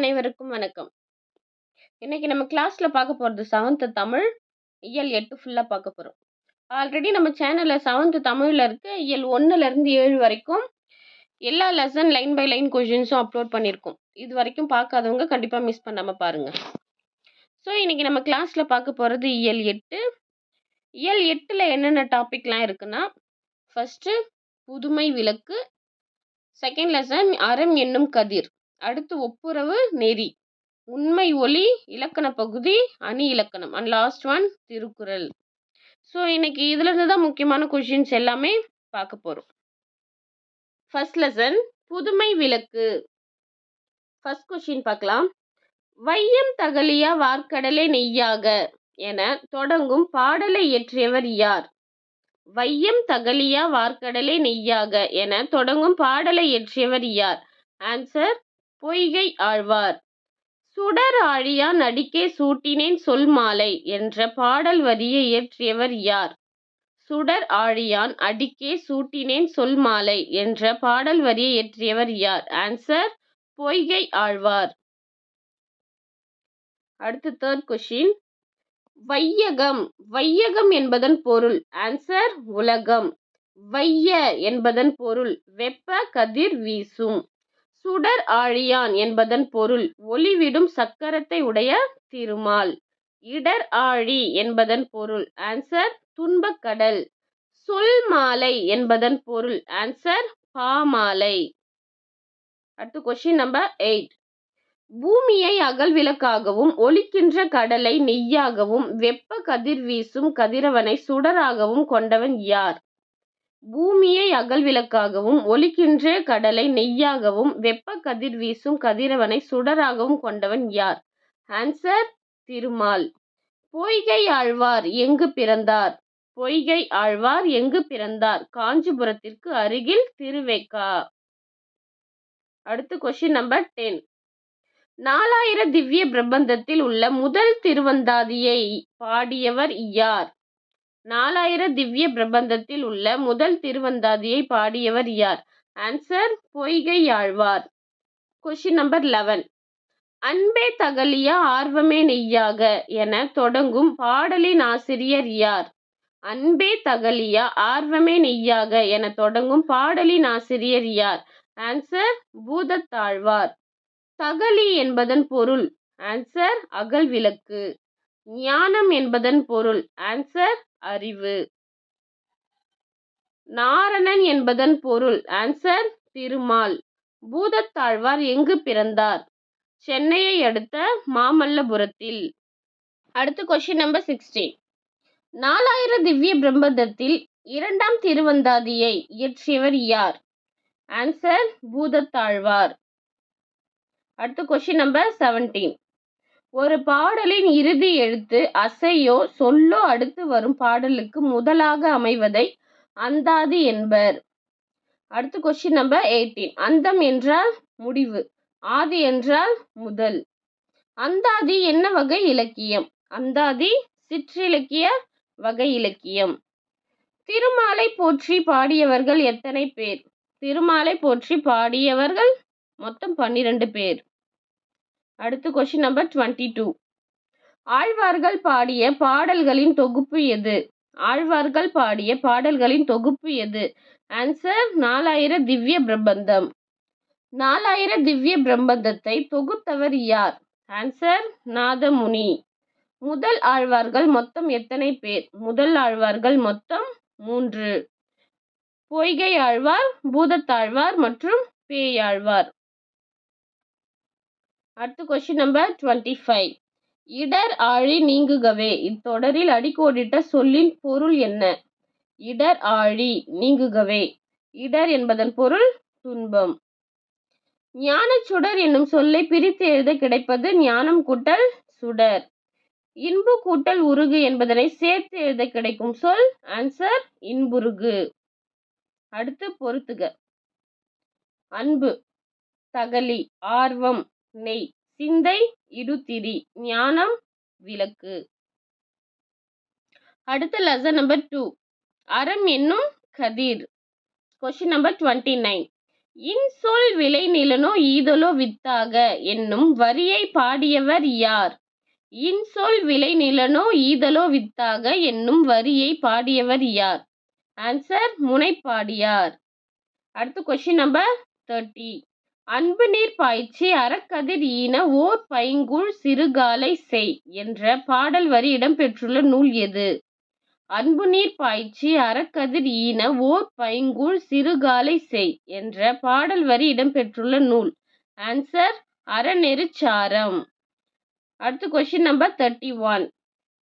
அனைவருக்கும் வணக்கம். இன்னைக்கு நம்ம கிளாஸ்ல பார்க்க போறது செவன்த் தமிழ், இயல் எட்டு ஃபுல்லா பார்க்க போறோம். ஆல்ரெடி நம்ம சேனல்ல செவன்த் தமிழ்ல இருக்கு இயல் ஒன்னுல இருந்து ஏழு வரைக்கும் எல்லா லெசன் லைன் பை லைன் கொஷின்ஸும் அப்லோட் பண்ணியிருக்கோம். இது வரைக்கும் பார்க்காதவங்க கண்டிப்பா மிஸ் பண்ணாம பாருங்க. ஸோ இன்னைக்கு நம்ம கிளாஸ்ல பார்க்க போறது இயல் எட்டு இயல் எட்டுல என்னென்ன டாபிக்லாம் இருக்குன்னா, ஃபர்ஸ்ட் புதுமை விளக்கு, செகண்ட் லெசன் அறம் என்னும் கதிர், அடுத்து ஒப்புரவு நெறி, உண்மை ஒளி, இலக்கண பகுதி, அணி இலக்கணம் and last one Thirukkural. So இன்னைக்கு இதுலேருந்து தான் முக்கியமான கொஷின்ஸ் எல்லாமே பார்க்க போறோம். ஃபர்ஸ்ட் லெசன் புதுமை விளக்கு. ஃபர்ஸ்ட் கொஷின் பார்க்கலாம். வையம் தகலியா வார்க்கடலை நெய்யாக என தொடங்கும் பாடலை இயற்றியவர் யார்? வையம் தகலியா வார்க்கடலை நெய்யாக என தொடங்கும் பாடலை இயற்றியவர் யார்? ஆன்சர் பொய்கை ஆழ்வார். சுடர் ஆழியான் அடிக்கே சூட்டினேன் சொல் மாலை என்ற பாடல் வரியை இயற்றியவர் யார்? சுடர் ஆழியான் அடிக்கே சூட்டினேன் சொல் மாலை என்ற பாடல் வரியை இயற்றியவர் யார்? ஆன்சர் பொய்கை ஆழ்வார். அடுத்து தேர்ட் கொஷின். வையகம் வையகம் என்பதன் பொருள் ஆன்சர் உலகம். வைய என்பதன் பொருள் வெப்ப கதிர் வீசும். சுடர் ஆழியான் என்பதன் பொருள் ஒளிவிடும் சக்கரத்தை உடைய திருமால். இடர் ஆழி என்பதன் பொருள் ஆன்சர் துன்பக்கடல். சொல் மாலை என்பதன் பொருள் ஆன்சர் பாமாலை. அடுத்து கொஷின் நம்பர் எயிட். பூமியை அகல்விளக்காகவும் ஒலிக்கின்ற கடலை நெய்யாகவும் வெப்ப கதிர் வீசும் கதிரவனை சுடராகவும் கொண்டவன் யார்? பூமியை அகல்விளக்காகவும் ஒலிக்கின்ற கடலை நெய்யாகவும் வெப்ப கதிர் வீசும் கதிரவனை சுடராகவும் கொண்டவன் யார்? ஆன்சர் திருமால். பொய்கை ஆழ்வார் எங்கு பிறந்தார்? பொய்கை ஆழ்வார் எங்கு பிறந்தார்? காஞ்சிபுரத்திற்கு அருகில் திருவெக்கா. அடுத்து கொஷின் நம்பர் டென். நாலாயிர திவ்ய பிரபந்தத்தில் உள்ள முதல் திருவந்தாதியை பாடியவர் யார்? நாலாயிர திவ்ய பிரபந்தத்தில் உள்ள முதல் திருவந்தாதியை பாடியவர் யார்? Answer Poigaiyazhwar question number eleven. அன்பே தகலியா ஆர்வமே நெய்யாக என தொடங்கும் பாடலின் ஆசிரியர் யார்? அன்பே தகலியா ஆர்வமே நெய்யாக என தொடங்கும் பாடலின் ஆசிரியர் யார்? ஆன்சர் பூதத்தாழ்வார். தகலி என்பதன் பொருள் ஆன்சர் அகல் விளக்கு. ஞானம் என்பதன் பொருள் ஆன்சர் அறிவு. நாரணன் என்பதன் பொருள் ஆன்சர் திருமால். பூதத்தாழ்வார் எங்கு பிறந்தார்? சென்னையை அடுத்த மாமல்லபுரத்தில். அடுத்த கொஷின் நம்பர் சிக்ஸ்டீன். நாலாயிர திவ்ய பிரம்மதத்தில் இரண்டாம் திருவந்தாதியை இயற்றியவர் யார்? ஆன்சர் பூதத்தாழ்வார். அடுத்த கொஷின் நம்பர் செவன்டீன். ஒரு பாடலின் இறுதி எழுத்து அசையோ சொல்லோ அடுத்து வரும் பாடலுக்கு முதலாக அமைவதை அந்தாதி என்பர். அடுத்து கொஷின் நம்பர் எயிட்டீன். அந்தம் என்றால் முடிவு. ஆதி என்றால் முதல். அந்தாதி என்ன வகை இலக்கியம்? அந்தாதி சிற்றிலக்கிய வகை இலக்கியம். திருமாலை போற்றி பாடியவர்கள் எத்தனை பேர்? திருமாலை போற்றி பாடியவர்கள் மொத்தம் பன்னிரண்டு பேர். அடுத்து கொஷின் நம்பர் டுவெண்ட்டி டூ. ஆழ்வார்கள் பாடிய பாடல்களின் தொகுப்பு எது? ஆழ்வார்கள் பாடிய பாடல்களின் தொகுப்பு எது? ஆன்சர் நாலாயிர திவ்ய பிரபந்தம். நாலாயிர திவ்ய பிரபந்தத்தை தொகுத்தவர் யார்? ஆன்சர் நாதமுனி. முதல் ஆழ்வார்கள் மொத்தம் எத்தனை பேர்? முதல் ஆழ்வார்கள் மொத்தம் மூன்று. பொய்கை ஆழ்வார், பூதத்தாழ்வார் மற்றும் பேயாழ்வார். அடுத்த கொஷின் நம்பர் டுவெண்ட்டி ஃபைவ். இடர் ஆழி நீங்குகவே இத்தொடரில் அடிக்கோடிட்ட சொல்லின் பொருள் என்ன? இடர் ஆழி நீங்குகவே. இடர் என்பதன் பொருள் துன்பம். ஞானச் சுடர் என்னும் சொல்லை பிரித்து எழுத கிடைப்பது ஞானம் கூட்டல் சுடர். இன்பு கூட்டல் உருகு என்பதனை சேர்த்து எழுத கிடைக்கும் சொல் ஆன்சர் இன்புருகு. அடுத்து பொறுத்துக. அன்பு தகலி ஆர்வம் நெய் சிந்தை இடுதிரி ஞானம் விளக்கு. அடுத்த லெசன் நம்பர் டூ. அறம் என்னும் கதிர். Question number twenty nine. இன்சொல் விளைநிலனோ ஈதலோ வித்தாக என்னும் வரியை பாடியவர் யார்? இன்சொல் விளைநிலனோ ஈதலோ வித்தாக என்னும் வரியை பாடியவர் யார்? ஆன்சர் முனைப்பாடியார். அடுத்து கொஸ்டின் நம்பர் தேர்ட்டி. அன்புநீர் பாய்ச்சி அறக்கதிர் ஈன ஓர் பைங்கூழ் சிறுகாலை செய் என்ற பாடல் வரி இடம்பெற்றுள்ள நூல் எது? அன்புநீர் பாய்ச்சி அறக்கதிர் ஈன ஓர் பைங்கூழ் சிறுகாலை செய் என்ற பாடல் வரி இடம்பெற்றுள்ள நூல். ஆன்சர் அறநெறிச்சாரம். அடுத்து கொஸ்டின் நம்பர் தேர்ட்டி ஒன்.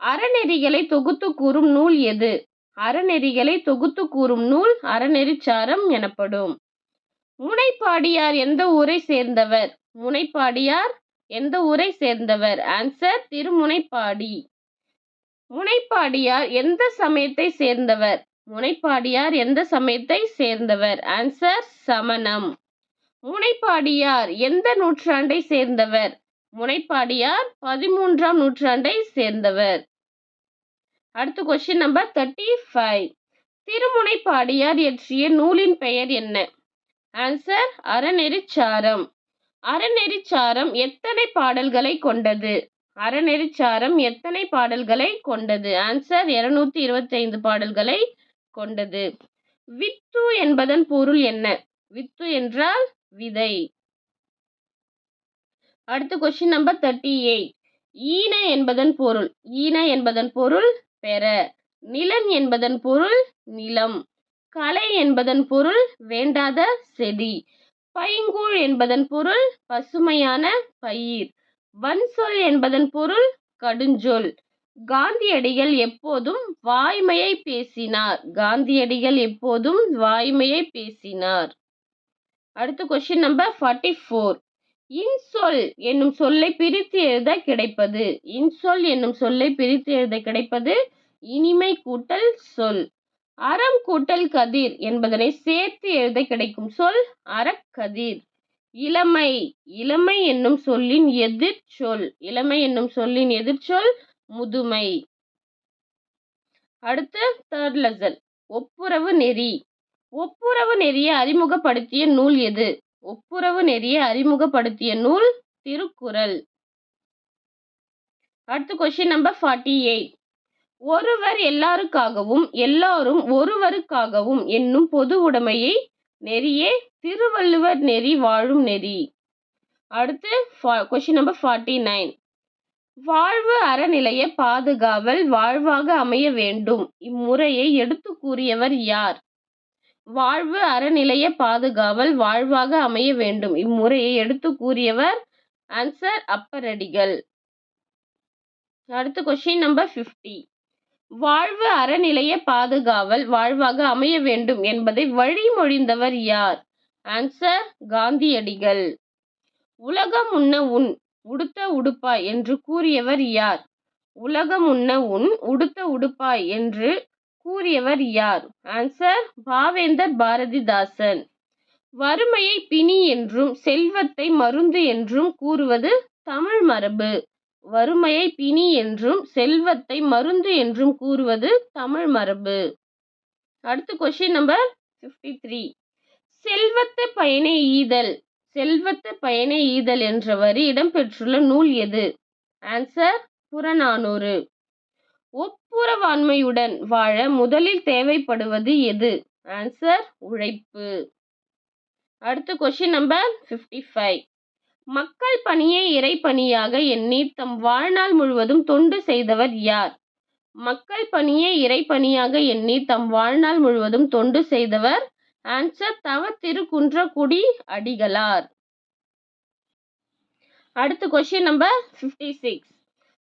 அறநெறிகளை தொகுத்து கூறும் நூல் எது? அறநெறிகளை தொகுத்து கூறும் நூல் அறநெறிச்சாரம் எனப்படும். முனைப்பாடியார் எந்த ஊரை சேர்ந்தவர்? முனைப்பாடியார் எந்த ஊரை சேர்ந்தவர்? ஆன்சர் திருமுனைப்பாடி. முனைப்பாடியார் எந்த சமயத்தை சேர்ந்தவர்? முனைப்பாடியார் எந்த சமயத்தை சேர்ந்தவர்? ஆன்சர் சமணம். முனைப்பாடியார் எந்த நூற்றாண்டை சேர்ந்தவர்? முனைப்பாடியார் பதிமூன்றாம் நூற்றாண்டை சேர்ந்தவர். அடுத்த question number thirty five. Thirumunaipadiyar இயற்றிய நூலின் பெயர் என்ன? ஆன்சர் அறநெறிச்சாரம். அறநெறிச்சாரம் எத்தனை பாடல்களைக் கொண்டது? அறநெறிச்சாரம் எத்தனை பாடல்களைக் கொண்டது? ஆன்சர் இருநூத்தி இருபத்தைந்து பாடல்களை கொண்டது. வித்து என்பதன் பொருள் என்ன? வித்து என்றால் விதை. அடுத்த கொஸ்டின் நம்பர் தேர்ட்டி எயிட். ஈன என்பதன் பொருள்? ஈன என்பதன் பொருள் பெற. நிலன் என்பதன் பொருள் நிலம். களை என்பதன் பொருள் வேண்டாத செடி. பைங்கூழ் என்பதன் பொருள் பசுமையான பயிர். வன்சொல் என்பதன் பொருள் கடுஞ்சொல். காந்தியடிகள் எப்போதும் வாய்மையை பேசினார். காந்தியடிகள் எப்போதும் வாய்மையைப் பேசினார். அடுத்த கொஸ்டின் நம்பர் ஃபார்ட்டி ஃபோர். இன்சொல் என்னும் சொல்லை பிரித்து எழுத கிடைப்பது? இன்சொல் என்னும் சொல்லை பிரித்து எழுதக் கிடைப்பது இனிமை கூட்டல் சொல். அறம் கூட்டல் கதிர் என்பதனை சேர்த்து எழுதக் கிடைக்கும் சொல் அறக்கதிர். இளமை இளமை என்னும் சொல்லின் எதிர்ச்சொல். இளமை என்னும் சொல்லின் எதிர்ச்சொல் முதுமை. அடுத்து தேர்ட் லெசன். ஒப்புரவு நெறி. ஒப்புரவு நெறியை அறிமுகப்படுத்திய நூல் எது? ஒப்புரவு நெறியை அறிமுகப்படுத்திய நூல் திருக்குறள். அடுத்து கொஸ்டின் நம்பர் ஃபார்ட்டி எயிட். ஒருவர் எல்லாருக்காகவும் எல்லாரும் ஒருவருக்காகவும் என்னும் பொதுவுடைமை நெறியே திருவள்ளுவர் நெறி வாழும் நெறி. அடுத்து கொஸ்டின் நம்பர் ஃபார்ட்டி நைன். வாழ்வு அறநிலைய பாதுகாவல் வாழ்வாக அமைய வேண்டும் இம்முறையை எடுத்து கூறியவர் யார்? வாழ்வு அறநிலைய பாதுகாவல் வாழ்வாக அமைய வேண்டும் இம்முறையை எடுத்து கூறியவர் ஆன்சர் அப்பரடிகள். அடுத்து கொஸ்டின் நம்பர் ஃபிஃப்டி. வாழ்வு அறநிலைய பாதுகாவல் வாழ்வாக அமைய வேண்டும் என்பதை வழிமொழிந்தவர் யார்? ஆன்சர் காந்தியடிகள். உலகம் உண்ண உன் உடுத்த உடுப்பாய் என்று கூறியவர் யார்? உலகம் உண்ண உன் உடுத்த உடுப்பாய் என்று கூறியவர் யார்? ஆன்சர் பாவேந்தர் பாரதிதாசன். வறுமையைப் பிணி என்றும் செல்வத்தை மருந்து என்றும் கூறுவது தமிழ் மரபு. வறுமையை பிணி என்றும் செல்வத்தை மருந்து என்றும் கூறுவது தமிழ் மரபு. அடுத்து கொஸ்டின் நம்பர் ஃபிஃப்டி த்ரீ. செல்வத்து பயனை ஈதல் செல்வத்து பயனை ஈதல் என்ற வரி இடம்பெற்றுள்ள நூல் எது? ஆன்சர் புறநானூறு. ஒப்புரவாண்மையுடன் வாழ முதலில் தேவைப்படுவது எது? ஆன்சர் உழைப்பு. அடுத்து கொஸ்டின் நம்பர் ஃபிஃப்டி ஃபைவ். மக்கள் பணியை இறைப்பணியாக எண்ணித் தம் வாழ்நாள் முழுவதும் தொண்டு செய்தவர் யார்? மக்கள் பணியை இறைப்பணியாக எண்ணித் தம் வாழ்நாள் முழுவதும் தொண்டு செய்தவர் ஆன்சர் தவ திருக்குன்றக்குடி அடிகளார். அடுத்து கொஸ்டின் நம்பர் ஃபிஃப்டி சிக்ஸ்.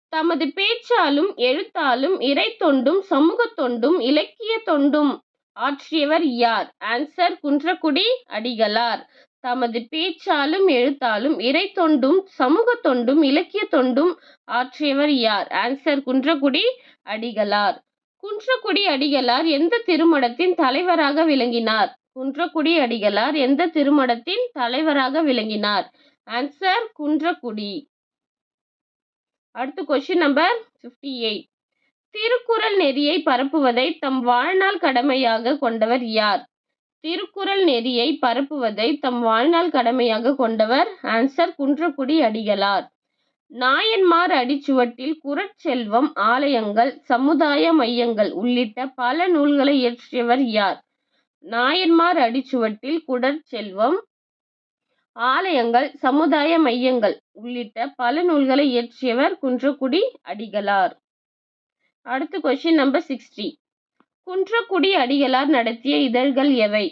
தமது பேச்சாலும் எழுத்தாலும் இறை தொண்டும் சமூக தொண்டும் இலக்கியத் தொண்டும் ஆற்றியவர் யார்? ஆன்சர் குன்றக்குடி அடிகளார். தமது பேச்சாலும் எழுத்தாலும் இறை தொண்டும் சமூக தொண்டும் இலக்கியத் தொண்டும் ஆற்றியவர் யார்? ஆன்சர் குன்றக்குடி அடிகளார். குன்றக்குடி அடிகளார் எந்த திருமடத்தின் தலைவராக விளங்கினார்? குன்றக்குடி அடிகளார் எந்த திருமடத்தின் தலைவராக விளங்கினார்? ஆன்சர் குன்றக்குடி. அடுத்து question number fifty eight. Thirukkural நெறியை பரப்புவதை தம் வாழ்நாள் கடமையாகக் கொண்டவர் யார்? திருக்குறள் நெறியை பரப்புவதை தம் வாழ்நாள் கடமையாக கொண்டவர் ஆன்சர் குன்றக்குடி அடிகளார். நாயன்மார் அடிச்சுவட்டில் குறட்செல்வம் ஆலயங்கள் சமுதாய மையங்கள் உள்ளிட்ட பல நூல்களை இயற்றியவர் யார்? நாயன்மார் அடிச்சுவட்டில் குடற்செல்வம் ஆலயங்கள் சமுதாய மையங்கள் உள்ளிட்ட பல நூல்களை இயற்றியவர் குன்றக்குடி அடிகளார். அடுத்த question number sixty Kundrakudi Adigalar நடத்திய இதழ்கள் எவை?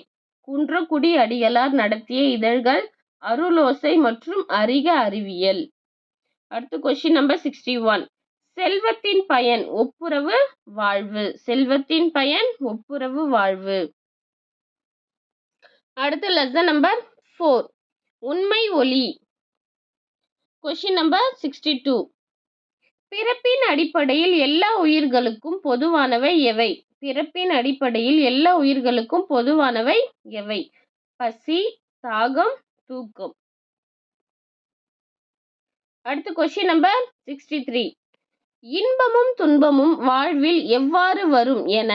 குன்றக்குடி அடிகளார் நடத்திய இதழ்கள் அருளோசை மற்றும் அறிக அறிவியல். அடுத்து கொஸ்டின் நம்பர் சிக்ஸ்டி ஒன் செல்வத்தின் பயன் ஒப்புரவு வாழ்வு. செல்வத்தின் பயன் ஒப்புரவு வாழ்வு. அடுத்து லெசன் நம்பர் ஃபோர் உண்மை ஒளி கொஸ்டின் நம்பர் சிக்ஸ்டி டூ பிறப்பின் அடிப்படையில் எல்லா உயிர்களுக்கும் பொதுவானவை எவை? பிறப்பின் அடிப்படையில் எல்லா உயிர்களுக்கும் பொதுவானவை எவை? பசி தாகம் தூக்கம். அடுத்த கொஸ்டின் நம்பர் சிக்ஸ்டி த்ரீ இன்பமும் துன்பமும் வாழ்வில் எவ்வாறு வரும் என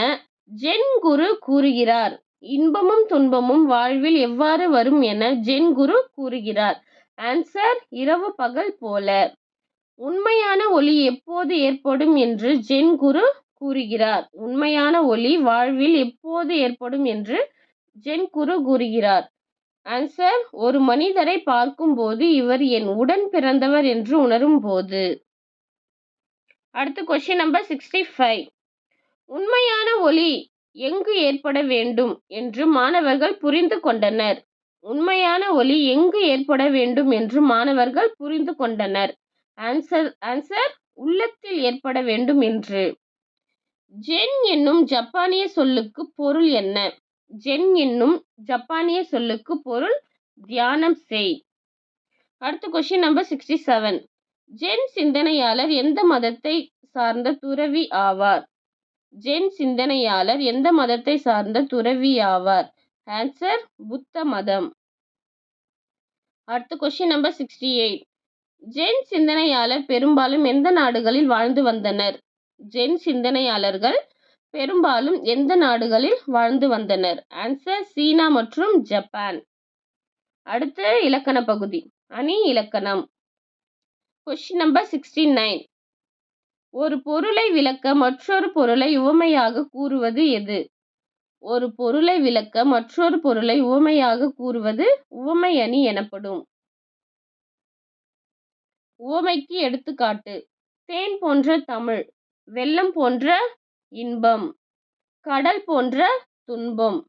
ஜென் குரு கூறுகிறார். இன்பமும் துன்பமும் வாழ்வில் எவ்வாறு வரும் என ஜென் குரு கூறுகிறார். ஆன்சர் இரவு பகல் போல. உண்மையான ஒளி எப்போது ஏற்படும் என்று ஜென் குரு கூறுகிறார். உண்மையான ஒளி வாழ்வில் எப்போது ஏற்படும் என்று ஜென் குரு கூறுகிறார். ஆன்சர் ஒரு மனிதரை பார்க்கும்போது இவர் என் உடன் பிறந்தவர் என்று உணரும் போது. அடுத்து கொஸ்டின் நம்பர் சிக்ஸ்டி ஃபைவ் உண்மையான ஒளி எங்கு ஏற்பட வேண்டும் என்று மாணவர்கள் புரிந்து கொண்டனர். உண்மையான ஒளி எங்கு ஏற்பட வேண்டும் என்று மாணவர்கள் புரிந்து கொண்டனர். ஆன்சர் ஆன்சர் உள்ளத்தில் ஏற்பட வேண்டும் என்று. ஜென் என்னும் ஜப்பானிய சொல்லுக்கு பொருள் என்ன? ஜென் என்னும் ஜப்பானிய சொல்லுக்கு பொருள் தியானம் செய். அடுத்த question number sixty seven zen சிந்தனையாளர் எந்த மதத்தை சார்ந்த துறவி ஆவார்? ஜென் சிந்தனையாளர் எந்த மதத்தை சார்ந்த துறவி ஆவார்? ஆன்சர் புத்த மதம். அடுத்த question number sixty eight zen சிந்தனையாளர் பெரும்பாலும் எந்த நாடுகளில் வாழ்ந்து வந்தனர்? ஜென் சிந்தனையாளர்கள் பெரும்பாலும் எந்த நாடுகளில் வாழ்ந்து வந்தனர்? ஆன்சர் சீனா மற்றும் ஜப்பான். அடுத்த இலக்கண பகுதி அணி இலக்கணம். கொஸ்டின் நம்பர் சிக்ஸ்டி நைன் ஒரு பொருளை விளக்க மற்றொரு பொருளை உவமையாக கூறுவது எது? ஒரு பொருளை விளக்க மற்றொரு பொருளை உவமையாக கூறுவது உவமை அணி எனப்படும். உவமைக்கு எடுத்துக்காட்டு தேன் போன்ற தமிழ். வெள்ளம் போன்ற இன்பம் கடல் போன்ற துன்பம்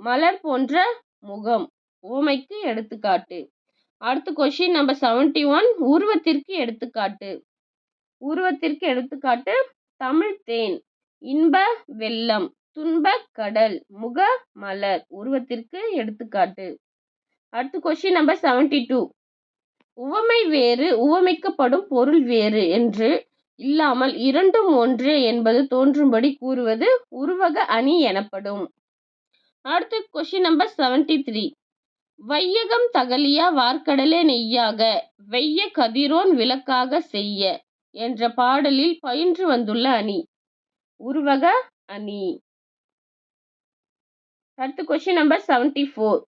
மலர் போன்ற முகம். உவமைக்கு எடுத்துக்காட்டு. அடுத்த கொஸ்டின் நம்பர் செவன்டி ஒன் உருவத்திற்கு எடுத்துக்காட்டு. உருவத்திற்கு எடுத்துக்காட்டு தமிழ் தேன் இன்ப வெள்ளம் துன்ப கடல் முக மலர். உருவத்திற்கு எடுத்துக்காட்டு. அடுத்து கொஸ்டின் நம்பர் செவன்டி டூ உவமை வேறு உவமைக்கப்படும் பொருள் வேறு என்று இல்லாமல் இரண்டும் ஒன்றே என்பது தோன்றும்படி கூறுவது உருவக அணி எனப்படும். அடுத்து கொஸ்டின் நம்பர் செவன்டி த்ரீ வையகம் தகலியா வார்க்கடலே நெய்யாக வெய்ய கதிரோன் விளக்காக செய்ய என்ற பாடலில் பயின்று வந்துள்ள அணி. உருவக அணி. அடுத்து கொஸ்டின் நம்பர் செவன்டி ஃபோர்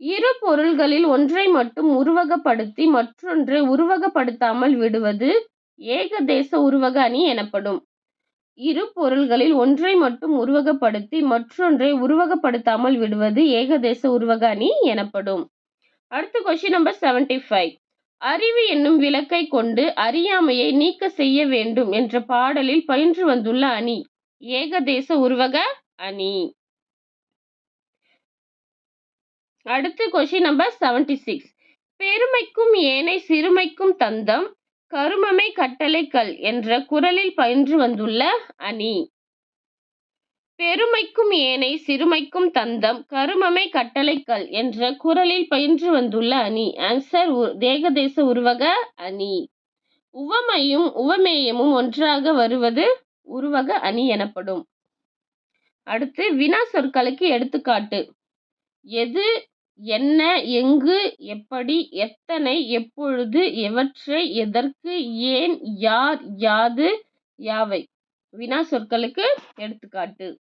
இரு பொருள்களில் ஒன்றை மட்டும் உருவகப்படுத்தி மற்றொன்றை உருவகப்படுத்தாமல் விடுவது ஏகதேச உருவக அணி எனப்படும். இரு பொருள்களில் ஒன்றை மட்டும் உருவகப்படுத்தி மற்றொன்றை உருவகப்படுத்தாமல் விடுவது ஏகதேச உருவக அணி எனப்படும். அடுத்த கொஸ்டின் நம்பர் செவன்டி ஃபைவ் அறிவு என்னும் விளக்கை கொண்டு அறியாமையை நீக்க செய்ய வேண்டும் என்ற பாடலில் பயின்று வந்துள்ள அணி ஏகதேச உருவக அணி. அடுத்து கொஸ்டின் நம்பர் செவன்டி சிக்ஸ் பெருமைக்கும் ஏனை சிறுமைக்கும் தந்தம் கருமமை கட்டளைக்கல் என்ற குரலில் பயின்று வந்துள்ள அணி. பெருமைக்கும் ஏனை சிறுமைக்கும் தந்தம் கருமமை கட்டளைக்கல் என்ற குரலில் பயின்று வந்துள்ள அணி. ஆன்சர் தேகதேச உருவக அணி. உவமையும் உவமேயமும் ஒன்றாக வருவது உருவக அணி எனப்படும். அடுத்து வினா சொற்களுக்கு எடுத்துக்காட்டு. எது என்ன எங்கு எப்படி எத்தனை எப்பொழுது எவற்றை எதற்கு ஏன் யார் யாது யாவை? வினா சொற்களுக்கு எடுத்துக்காட்டு.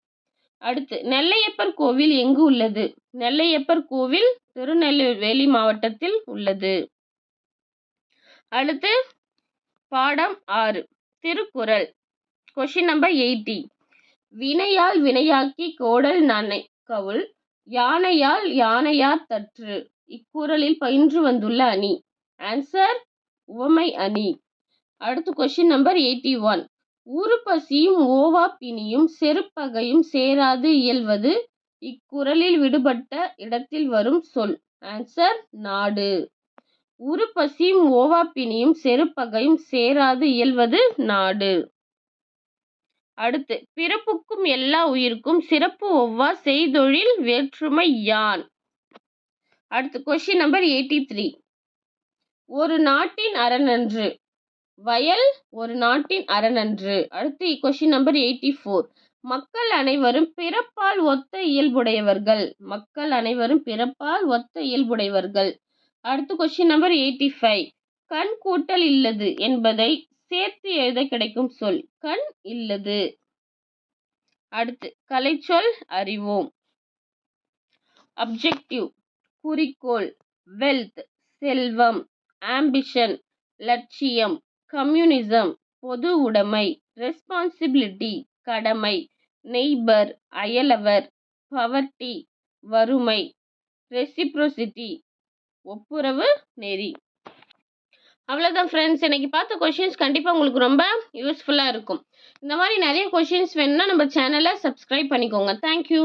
அடுத்து நெல்லையப்பர் கோவில் எங்கு உள்ளது? நெல்லையப்பர் கோவில் திருநெல்வேலி மாவட்டத்தில் உள்ளது. அடுத்து பாடம் ஆறு திருக்குறள். கொஷின் நம்பர் எயிட்டி வினையால் வினையாக்கி கோடல் நனை கவுள் யானையால் யானையார் தற்று. இக்குறளில் பயின்று வந்துள்ள அணி. ஆன்சர் உவமை அணி. அடுத்து கொஸ்டின் நம்பர் எயிட்டி ஒன் ஊறுபசியும் ஓவா பிணியும் செருப்பகையும் சேராது இயல்வது இக்குறளில் விடுபட்ட இடத்தில் வரும் சொல். ஆன்சர் நாடு. உருப்பசியும் ஓவா பிணியும் செருப்பகையும் சேராது இயல்வது நாடு. அடுத்து பிறப்புக்கும் எல்லா உயிருக்கும் சிறப்பு ஒவ்வா செய்தொழில் வேற்றுமை யான்? அடுத்து கொஷின் நம்பர் எயிட்டி த்ரீ ஒரு நாட்டின் அரணன்று வயல் ஒரு நாட்டின் அரணன்று. அடுத்து கொஷின் நம்பர் எயிட்டி ஃபோர் மக்கள் அனைவரும் பிறப்பால் ஒத்த இயல்புடையவர்கள். மக்கள் அனைவரும் பிறப்பால் ஒத்த இயல்புடையவர்கள். அடுத்து கொஷின் நம்பர் எயிட்டி ஃபைவ் கண் கூட்டல் இல்லது என்பதை சேர்த்து எழுத கிடைக்கும் சொல் கண் இல்லது. அடுத்து கலைச்சொல் அறிவோம். அப்ஜெக்டிவ் குறிக்கோள் வெல்த் செல்வம் ஆம்பிஷன் லட்சியம் கம்யூனிசம் பொது உடைமை ரெஸ்பான்சிபிலிட்டி கடமை நெய்பர் அயலவர் பவர்ட்டி வறுமை ரெசிப்ரோசிட்டி ஒப்புரவு நெறி. அவ்வளோதான் ஃப்ரெண்ட்ஸ் இன்னைக்கு பார்த்த கொஷின்ஸ் கண்டிப்பாக உங்களுக்கு ரொம்ப யூஸ்ஃபுல்லாக இருக்கும். இந்த மாதிரி நிறைய கொஷின்ஸ் வேணும்னா நம்ம சேனலை சப்ஸ்கிரைப் பண்ணிக்கோங்க. தேங்க்யூ